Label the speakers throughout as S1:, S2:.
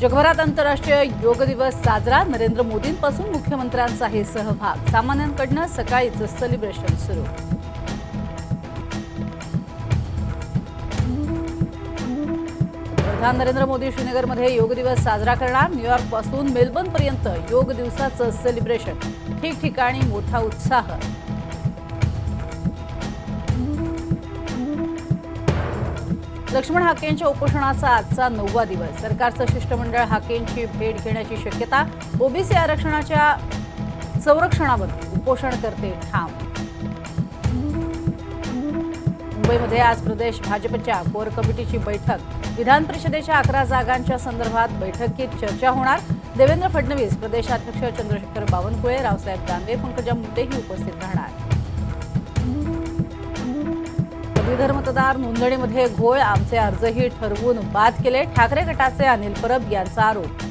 S1: जगभरात आंतरराष्ट्रीय योग दिवस साजरा. नरेंद्र मोदींपासून मुख्यमंत्र्यांचाही सहभाग. सामान्यांकडनं सकाळीच सेलिब्रेशन सुरू. प्रधान नरेंद्र मोदी श्रीनगरमध्ये योग दिवस साजरा करणार. न्यूयॉर्कपासून मेलबर्नपर्यंत योग दिवसाचं सेलिब्रेशन ठिकठिकाणी मोठा उत्साह. लक्ष्मण हाकेंच्या उपोषणाचा आजचा नववा दिवस. सरकारचं शिष्टमंडळ हाकेंची भेट घेण्याची शक्यता ओबीसी आरक्षणाच्या संरक्षणावर उपोषण करते ठाम. मुंबईमध्ये आज प्रदेश भाजपच्या कोर कमिटीची बैठक. विधान परिषदेच्या अकरा जागांच्या संदर्भात बैठकीत चर्चा होणार. देवेंद्र फडणवीस प्रदेशाध्यक्ष चंद्रशेखर बावनकुळे रावसाहेब दानवे पंकजा मुंडेही उपस्थित राहणार. पालघर मतदार नोंदणीमध्ये घोळ आमचे अर्जही ठरवून बाद केले. ठाकरे गटाचे अनिल परब यांचा आरोप.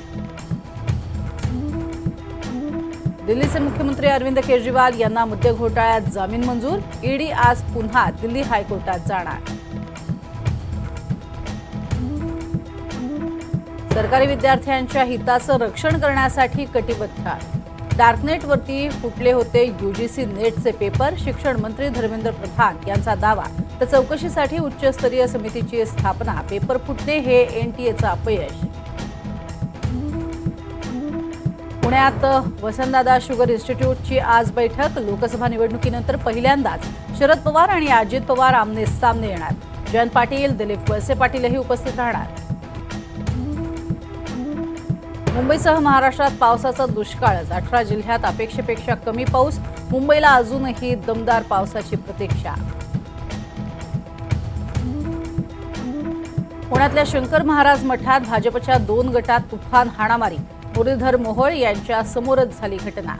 S1: दिल्लीचे मुख्यमंत्री अरविंद केजरीवाल यांना मुद्दे घोटाळ्यात जामीन मंजूर. ईडी आज पुन्हा दिल्ली हायकोर्टात जाणार. सरकारी विद्यार्थ्यांच्या हिताचं रक्षण करण्यासाठी कटिबद्ध. डार्कनेटवरती फुटले होते युजीसी नेटचे पेपर शिक्षण मंत्री धर्मेंद्र प्रधान यांचा दावा. तर चौकशीसाठी उच्चस्तरीय समितीची स्थापना. पेपर फुटणे हे एनटीएचं अपयश. पुण्यात वसंतदादा शुगर इन्स्टिट्यूटची आज बैठक. लोकसभा निवडणुकीनंतर पहिल्यांदाच शरद पवार आणि अजित पवार आमने सामने येणार. जयंत पाटील दिलीप वळसे पाटीलही उपस्थित राहणार. मुंबईसह महाराष्ट्रात पावसाचा दुष्काळच अठरा जिल्ह्यात अपेक्षेपेक्षा कमी पाऊस. मुंबईला अजूनही दमदार पावसाची प्रतीक्षा. पुण्यातल्या शंकर महाराज मठात भाजपच्या दोन गटात तुफान हाणामारी. मुरलीधर मोहोळ यांच्या समोरच झाली घटना.